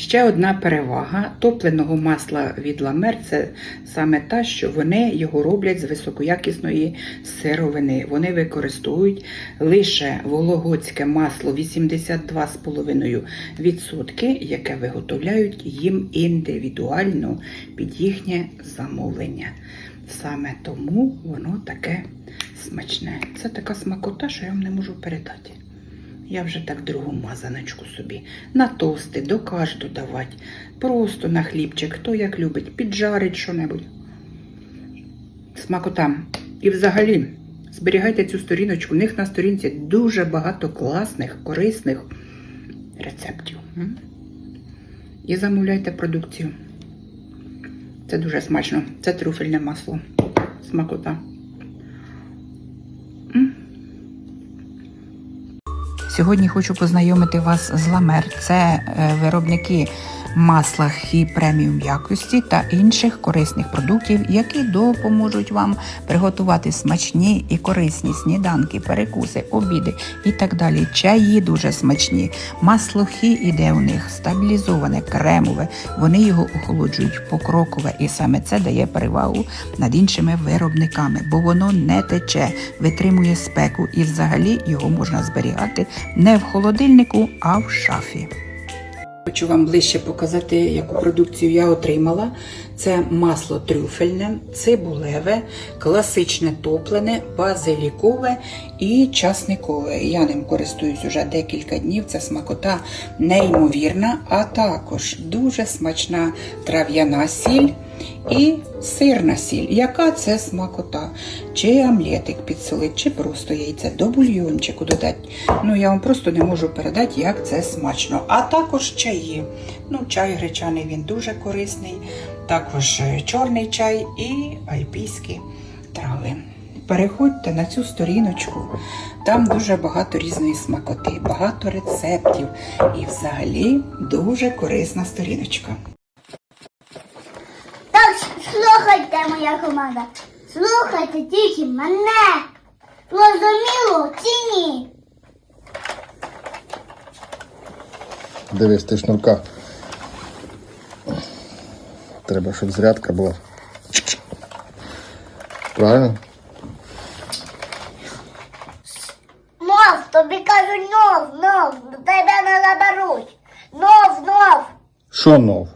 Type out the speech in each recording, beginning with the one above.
Ще одна перевага топленого масла від Ламер це саме та, що вони його роблять з високоякісної сировини. Вони використовують лише вологодське масло 82,5%, яке виготовляють їм індивідуально під їхнє замовлення. Саме тому воно таке смачне. Це така смакота, що я вам не можу передати. Я вже так другу мазаночку собі. На тости, до каш додавати. Просто на хлібчик, хто як любить, піджарить що-небудь. Смакота. І взагалі, зберігайте цю сторіночку. У них на сторінці дуже багато класних, корисних рецептів. І замовляйте продукцію. Це дуже смачно. Це трюфельне масло. Смакота. Сьогодні хочу познайомити вас з Ламер. Це е, виробники масла хі преміум якості та інших корисних продуктів, які допоможуть вам приготувати смачні і корисні сніданки, перекуси, обіди і так далі. Чаї дуже смачні. Масло хі іде у них стабілізоване, кремове. Вони його охолоджують покрокове, і саме це дає перевагу над іншими виробниками, бо воно не тече, витримує спеку і взагалі його можна зберігати не в холодильнику, а в шафі. Хочу вам ближче показати, яку продукцію я отримала. Це масло трюфельне, цибулеве, класичне топлене, базилікове і часникове. Я ним користуюсь уже декілька днів. Це смакота неймовірна, а також дуже смачна трав'яна сіль і сирна сіль. Яка це смакота? Чи омлетик підсолить, чи просто яйце до бульйончику додати. Ну, я вам просто не можу передати, як це смачно. А також чаї. Ну, чай гречаний він дуже корисний. Також е, чорний чай і альпійські трави. Переходьте на цю сторіночку. Там дуже багато різної смакоти, багато рецептів і взагалі дуже корисна сторіночка. Слухайте, моя команда. Слухайте тільки мене. Розуміло чи ні? Дивись, ти шнурка. Треба, щоб зарядка була. Правильно? Нов, тобі кажу нов, нов, тебе не заберуть. Нов, нов. Що нов?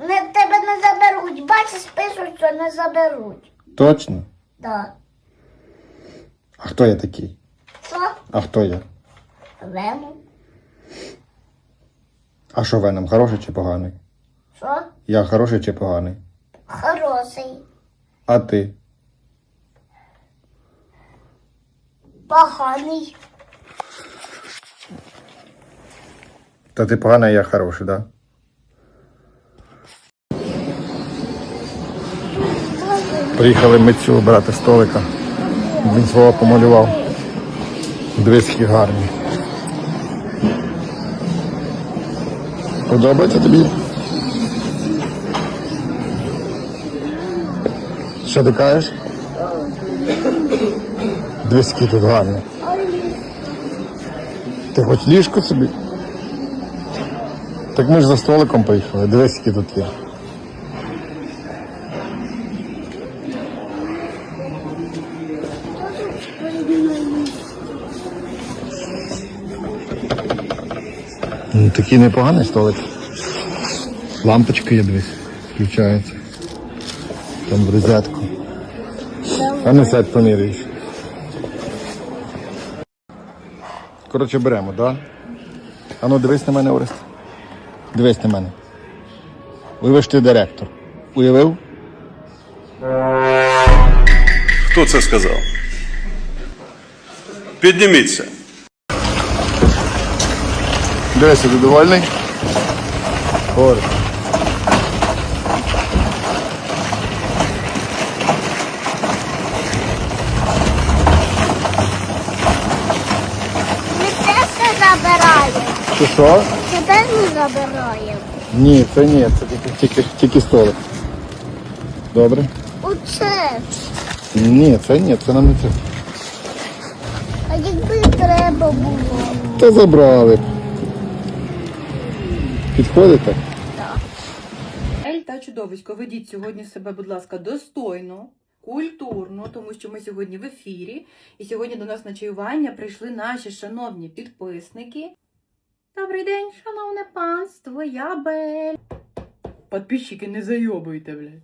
Не, тебе не заберуть. Бачиш, пишуть, що не заберуть. Точно? Да. А хто я такий? Що? А хто я? Веном. А що Веном, хороший чи поганий? Що? Я хороший чи поганий? Хороший. А ти? Поганий. Та ти поганий, а я хороший, так? Да? Приїхали митцю обирати столика. Він свого помалював. Дивись, гарні. Подобається тобі? Що ти кажеш? Дивись, які тут гарні. Ти хоч ліжко собі? Так ми ж за столиком поїхали. Дивись, тут є. Ну, такий непоганий столик. Лампочка є, дивись, включається. Там в розетку. А ну сядь поміряєш. Коротше, беремо, так? Да? А ну дивись на мене, Орест. Дивись на мене. Уявиш ти директор. Уявив? Хто це сказав? Підніміться. Дивися, ти довольний? Орест. Ми теж не забираємо. Ти що? Це теж не забираємо. Ні, це ні, це тільки, тільки, тільки столик. Добре? Оце. Ні, це ні, це нам не це. А якби треба було. Та забрали. Підходите? Ель та чудовисько, ведіть сьогодні себе, будь ласка, достойно, культурно, тому що ми сьогодні в ефірі. І сьогодні до нас на чаювання прийшли наші шановні підписники. Добрий день, шановне панство, я Бель. Подписчики, не зайобуйте, блядь.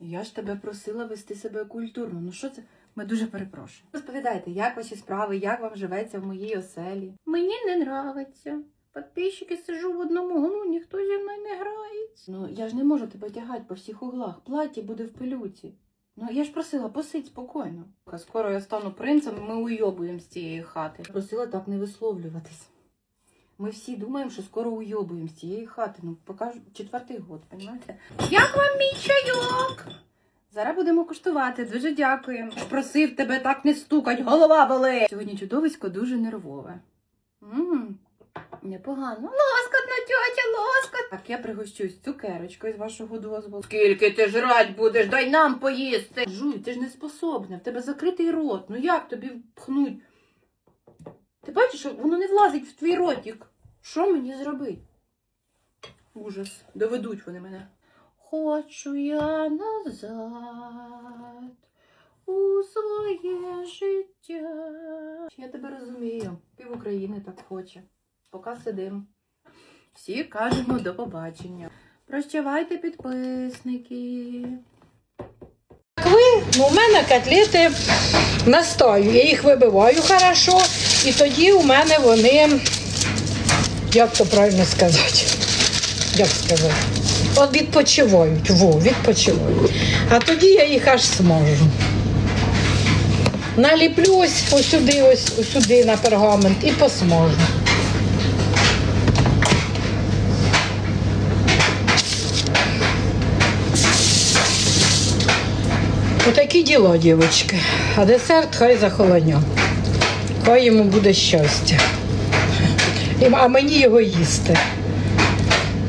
Я ж тебе просила вести себе культурно. Ну що це? Ми дуже перепрошуємо. Розповідайте, як ваші справи, як вам живеться в моїй оселі? Мені не нравиться. Подписчики сижу в одному углу, ніхто зі мною не грається. Ну я ж не можу тебе тягати по всіх углах. Плаття буде в пилюці. Ну я ж просила, посидь спокійно. Скоро я стану принцем, і ми уйобуємо з цієї хати. Просила так не висловлюватись. Ми всі думаємо, що скоро уйобуємо з цієї хати. Ну, покажу четвертий год, розумієте? Як вам мій чайок? Зараз будемо куштувати. Дуже дякуємо. Просив тебе так не стукать, голова болить. Сьогодні чудовисько дуже нервове. Мм, непогано. Лоскотно, тьотя, лоскот. Так, я пригощусь цукерочкою з вашого дозволу. Скільки ти жрать будеш? Дай нам поїсти. Жуй, ти ж не способна. В тебе закритий рот. Ну як тобі впхнуть? Ти бачиш, що воно не влазить в твій ротик. Що мені зробити? Ужас. Доведуть вони мене. Хочу я назад у своє життя. Я тебе розумію. Пів України так хоче. Поки сидим. Всі кажемо до побачення. Прощавайте, підписники. Ну, у мене котлети настою. Я їх вибиваю хорошо, і тоді у мене вони, як то правильно сказати, як сказати, от відпочивають, во, відпочивають. А тоді я їх аж смажу. Наліплю ось сюди, ось, сюди на пергамент і посмажу. Отакі діло, дівчатки. А десерт хай захолоня. Хай йому буде щастя. А мені його їсти.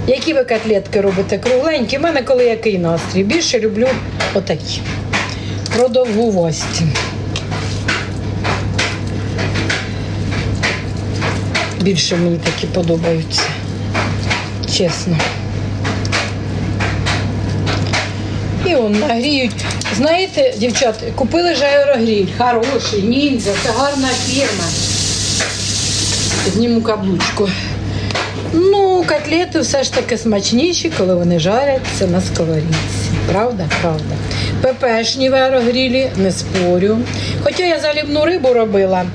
Які ви котлетки робите? Кругленькі? У мене коли який настрій. Більше люблю отакі. Продовгувості. Більше мені такі подобаються. Чесно. І он нагріють. Знаєте, дівчат, купили ж аерогріль. Хороший, ніндзя, це гарна фірма. Зніму каблучку. Ну, котлети все ж таки смачніші, коли вони жаряться на сковорідці. Правда? Правда. ППшні в аерогрілі, не спорю. Хоча я залібну рибу робила,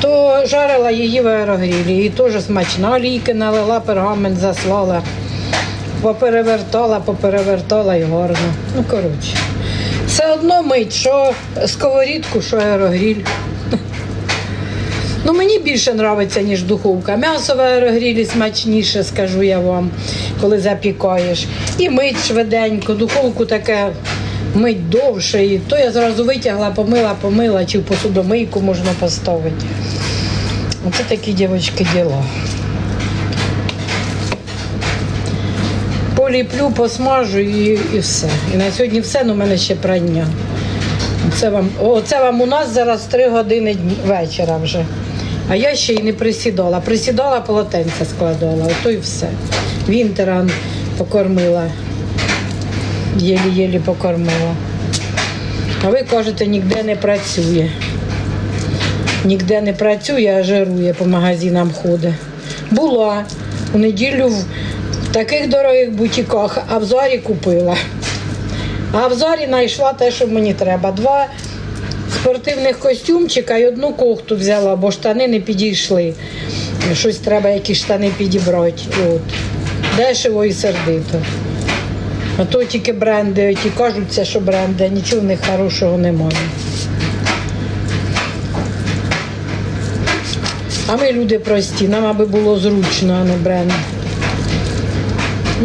то жарила її в аерогрілі. І теж смачна олійки налила, пергамент заслала поперевертала, поперевертала і гарно. Ну, коротше. Все одно мить, що сковорідку, що аерогріль. Ну, мені більше подобається, ніж духовка. М'ясо в аерогрілі смачніше, скажу я вам, коли запікаєш. І мить швиденько, духовку таке мить довше. І то я зразу витягла, помила, помила, чи в посудомийку можна поставити. Оце такі, дівчатки, діла. Поліплю, посмажу і, і все. І на сьогодні все, ну в мене ще прання. Це вам, оце вам у нас зараз 3 години вечора вже. А я ще й не присідала. Присідала, полотенце складала, ото і все. Вінтера покормила. Єлі-єлі покормила. А ви кажете, ніде не працює. Ніде не працює, а жирує по магазинам ходить. Була у неділю таких дорогих бутіках, а в зорі купила. А в зорі знайшла те, що мені треба. Два спортивних костюмчика і одну кохту взяла, бо штани не підійшли. Щось треба, якісь штани підібрати. От. Дешево і сердито. А то тільки бренди, ті кажуться, що бренди, нічого в них хорошого немає. А ми люди прості, нам аби було зручно, а не бренд.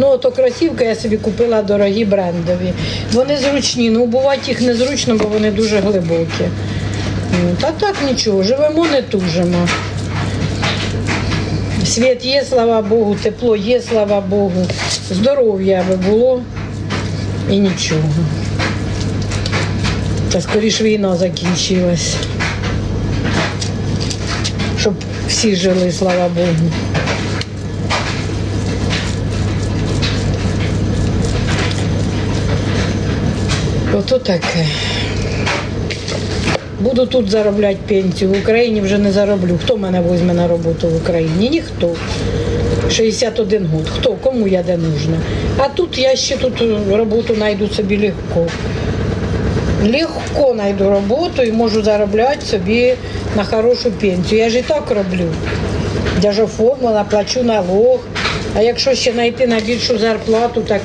Ну, то кросівки я собі купила дорогі брендові. Вони зручні, ну бувати їх незручно, бо вони дуже глибокі. Ну, Та так нічого, живемо, не тужимо. Світ є, слава Богу, тепло є, слава Богу. Здоров'я аби було і нічого. Та скоріш війна закінчилась. Щоб всі жили, слава Богу. Ото таке. Буду тут заробляти пенсію. В Україні вже не зароблю. Хто мене візьме на роботу в Україні? Ніхто. 61 год. Хто? Кому я де нужна? А тут я ще тут роботу знайду собі легко. Легко знайду роботу і можу заробляти собі на хорошу пенсію. Я ж і так роблю. Я ж оформила, плачу налог. А якщо ще знайти на більшу зарплату, так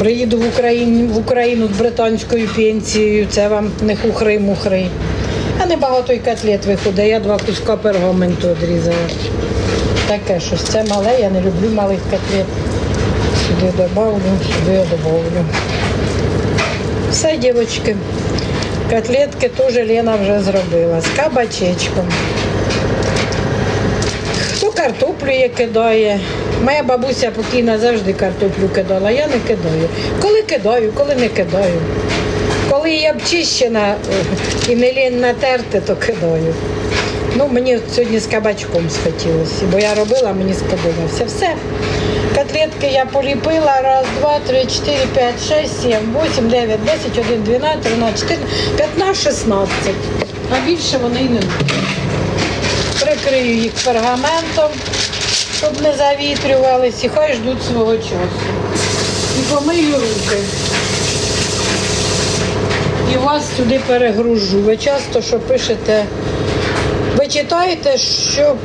приїду в Україну, в Україну з британською пенсією, це вам не хухри-мухри. А не багато й котлет виходить, я два куска пергаменту відрізала. Таке щось. Це мале, я не люблю малих котлет. Сюди добавлю, сюди добавлю. Все, дівчатки. Котлетки теж Лена вже зробила з кабачечком. Картоплю є кидає. Моя бабуся покійна завжди картоплю кидала, я не кидаю. Коли кидаю, коли не кидаю. Коли є обчищена е, і не лінь натерти, то кидаю. Ну, мені сьогодні з кабачком схотілося, бо я робила, мені сподобався. Все. Котлетки я поліпила. Раз, два, три, чотири, п'ять, шесть, сім, вісім, дев'ять, десять, один, дванадцять, тринадцять, чотирнадцять, п'ятнадцять, шістнадцять. А більше вони й не будуть. Прикрию їх пергаментом, щоб не завітрювались, і хай ждуть свого часу. І помию руки. І вас сюди перегружу. Ви часто що пишете, ви читаєте, що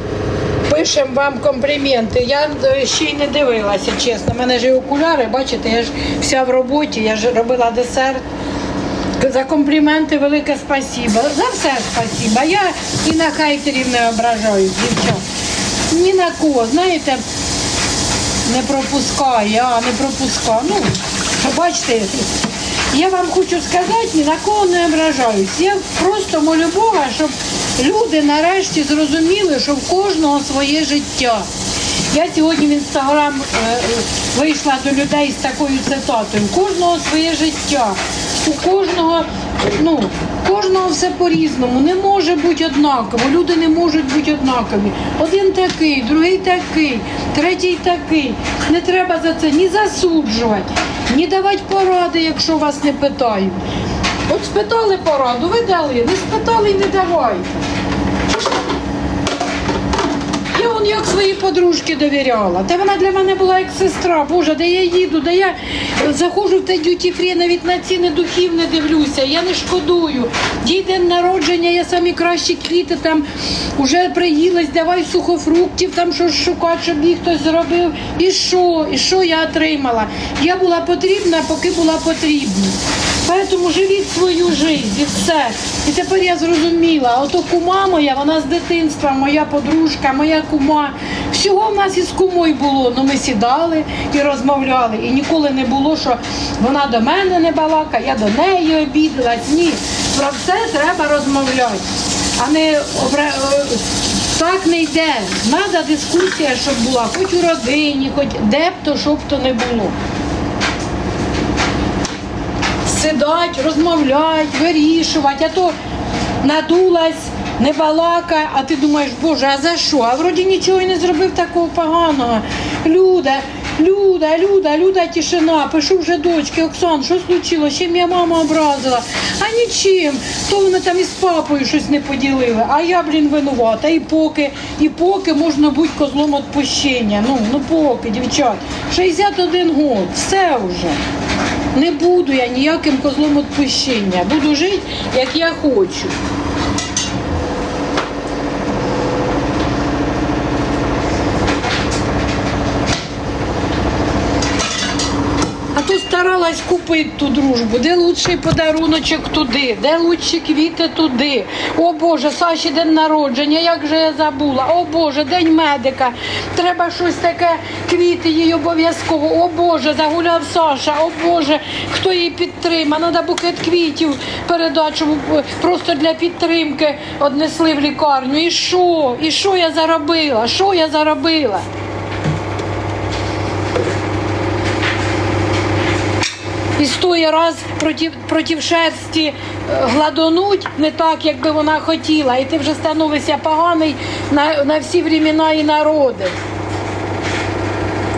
пишемо вам компліменти. Я е, ще й не дивилася, чесно. У мене ж і окуляри, бачите, я ж вся в роботі, я ж робила десерт. За компліменти велике спасіба. За все спасіба. Я і на хайтерів не ображаю, дівчат. Ні на кого, знаєте, не пропускає, а не пропускає. Ну, бачите, я вам хочу сказати, ні на кого не ображаюсь. Я просто молю Бога, щоб люди нарешті зрозуміли, що в кожного своє життя. Я сьогодні в інстаграм е, вийшла до людей з такою цитатою. У кожного своє життя. У кожного, ну, кожного все по-різному. Не може бути однаково. Люди не можуть бути однакові. Один такий, другий такий, третій такий. Не треба за це ні засуджувати, ні давати поради, якщо вас не питають. От спитали пораду, ви дали, не спитали і не давайте. Як своїй подружці довіряла. Та вона для мене була як сестра. Боже, де я їду, де я заходжу в те дюті фрі, навіть на ціни духів не дивлюся. Я не шкодую. Їй день народження, я самі кращі квіти там вже приїлась, давай сухофруктів, там щось шукати, щоб їх хтось зробив. І що? І що я отримала? Я була потрібна, поки була потрібна. Поэтому живіть свою життя і все. І тепер я зрозуміла, ото кума моя, вона з дитинства, моя подружка, моя кума. Всього в нас із кумою було. Ну ми сідали і розмовляли. І ніколи не було, що вона до мене не балака, я до неї обідалась. Ні. Про все треба розмовляти, а не е, так не йде. Треба дискусія, щоб була, хоч у родині, хоч де б то, щоб то не було сідать, розмовлять, вирішувати, а то надулась, не балакає, а ти думаєш, боже, а за що? А вроді нічого і не зробив такого поганого. Люда, Люда, Люда, Люда, тишина, пишу вже дочки, Оксан, що случилось? Чим я мама образила? А нічим. То вони там із папою щось не поділили. А я, блін, винувата. І поки, і поки можна бути козлом відпущення. Ну, ну поки, дівчат. 61 год, все вже. Не буду я ніяким козлом відпущення. Буду жити, як я хочу. А то купити ту дружбу. Де лучший подаруночок туди, де лучші квіти туди. О Боже, Саші день народження, як же я забула. О Боже, день медика. Треба щось таке, квіти їй обов'язково. О Боже, загуляв Саша. О Боже, хто її підтримає. Треба букет квітів передачу е, просто для підтримки однесли в лікарню. І що? І що я заробила? Що я заробила? І стоїть раз проти, проти шерсті е, гладонуть не так, як би вона хотіла, і ти вже становишся поганий на, на всі времена і народи.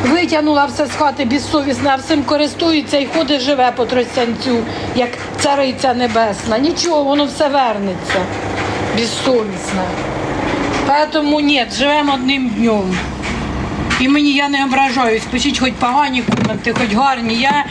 Витягнула все з хати безсовісна, всім користується і ходить живе по тростянцю, як цариця небесна. Нічого, воно все вернеться. Безсовісна. Тому ні, живемо одним днем. І мені я не ображаюсь, пишіть хоч погані коменти, хоч гарні. Я